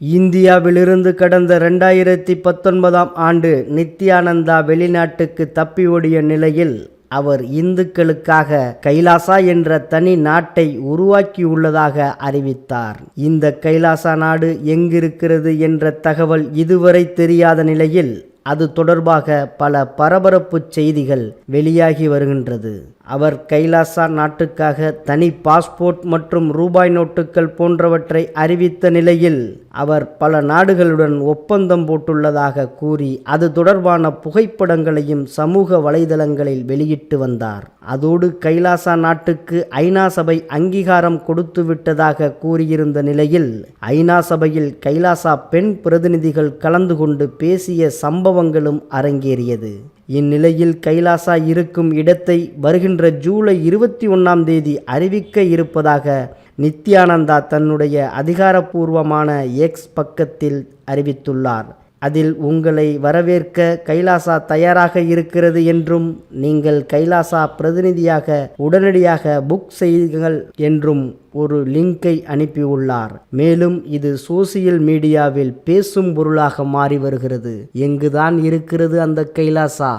இந்தியாவிலிருந்து கடந்த ரெண்டாயிரத்தி பத்தொன்பதாம் ஆண்டு நித்யானந்தா வெளிநாட்டுக்கு தப்பி ஓடிய நிலையில் அவர் இந்துக்களுக்காக கைலாசா என்ற தனி நாட்டை உருவாக்கியுள்ளதாக அறிவித்தார். இந்த கைலாசா நாடு எங்கிருக்கிறது என்ற தகவல் இதுவரை தெரியாத நிலையில் அது தொடர்பாக பல பரபரப்பு செய்திகள் வெளியாகி வருகின்றது. அவர் கைலாசா நாட்டுக்காக தனி பாஸ்போர்ட் மற்றும் ரூபாய் நோட்டுகள் போன்றவற்றை அறிவித்த நிலையில் அவர் பல நாடுகளுடன் ஒப்பந்தம் போட்டுள்ளதாக கூறி அது தொடர்பான புகைப்படங்களையும் சமூக வலைதளங்களில் வெளியிட்டு வந்தார். அதோடு கைலாசா நாட்டுக்கு ஐநா சபை அங்கீகாரம் கொடுத்து விட்டதாக கூறியிருந்த நிலையில் ஐநா சபையில் கைலாசா பெண் பிரதிநிதிகள் கலந்து கொண்டு பேசிய சம்பவங்களும் அரங்கேறியது. இந்நிலையில் கைலாசா இருக்கும் இடத்தை வருகின்ற ஜூலை இருபத்தி ஒன்றாம் தேதி அறிவிக்க இருப்பதாக நித்யானந்தா தன்னுடைய அதிகாரப்பூர்வமான எக்ஸ் பக்கத்தில் அறிவித்துள்ளார். அதில் உங்களை வரவேற்க கைலாசா தயாராக இருக்கிறது என்றும் நீங்கள் கைலாசா பிரதிநிதியாக உடனடியாக புக் செய்யுங்கள் என்றும் ஒரு லிங்கை அனுப்பியுள்ளார். மேலும் இது சோசியல் மீடியாவில் பேசும் பொருளாக மாறி வருகிறது. எங்குதான் இருக்கிறது அந்த கைலாசா?